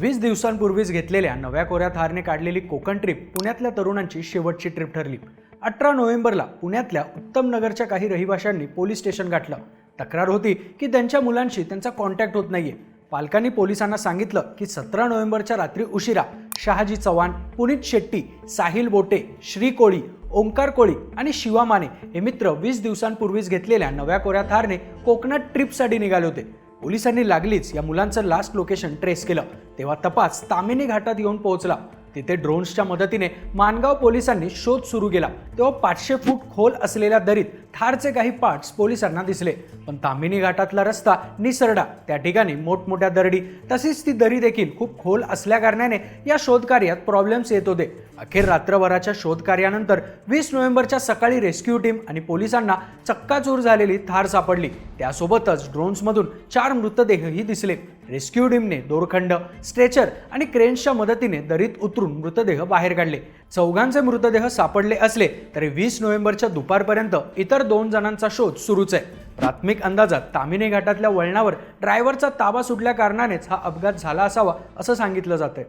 वीस दिवसांपूर्वीच घेतलेल्या नव्या कोऱ्या थारने काढलेली कोकण ट्रिप पुण्यातल्या तरुणांची शेवटची ट्रिप ठरली. अठरा नोव्हेंबरला पुण्यातल्या उत्तम नगरच्या काही रहिवाशांनी पोलीस स्टेशन गाठलं. तक्रार होती की त्यांच्या मुलांशी त्यांचा कॉन्टॅक्ट होत नाहीये. पालकांनी पोलिसांना सांगितलं की सतरा नोव्हेंबरच्या रात्री उशिरा शहाजी चव्हाण पुनीत शेट्टी साहिल बोटे श्री कोळी ओंकार कोळी आणि शिवा माने हे मित्र वीस दिवसांपूर्वीच घेतलेल्या नव्या कोऱ्या थारने कोकणात ट्रिपसाठी निघाले होते. पोलिसांनी लागलीच या मुलांचं लास्ट लोकेशन ट्रेस केलं. तेव्हा तपास तामिनी घाटात येऊन पोहोचला. तिथे ड्रोन्सच्या मदतीने मानगाव पोलिसांनी शोध सुरू केला. तेव्हा पाचशे फूट खोल असलेल्या दरीत थारचे काही पार्ट्स पोलिसांना दिसले. पण तामिनी घाटातला रस्ता निसरडा. त्या ठिकाणी मोठमोठ्या दरडी. तसेच ती दरी देखील खूप खोल असल्याकारणाने या शोधकार्यात प्रॉब्लेम्स येत होते. अखेर रात्रभराच्या शोधकार्यानंतर वीस नोव्हेंबरच्या सकाळी रेस्क्यू टीम आणि पोलिसांना चक्काचूर झालेली थार सापडली. त्यासोबतच ड्रोन्समधून चार मृतदेहही दिसले. रेस्क्यू टीमने दोरखंड स्ट्रेचर आणि क्रेन्सच्या मदतीने दरीत उतरून मृतदेह बाहेर काढले. चौघांचे मृतदेह सापडले असले तरी वीस नोव्हेंबरच्या दुपारपर्यंत इतर दोन जणांचा शोध सुरूच आहे. प्राथमिक अंदाजात तामिने घाटातल्या वळणावर ड्रायव्हरचा ताबा सुटल्या कारणानेच हा अपघात झाला असावा असं सांगितलं जातंय.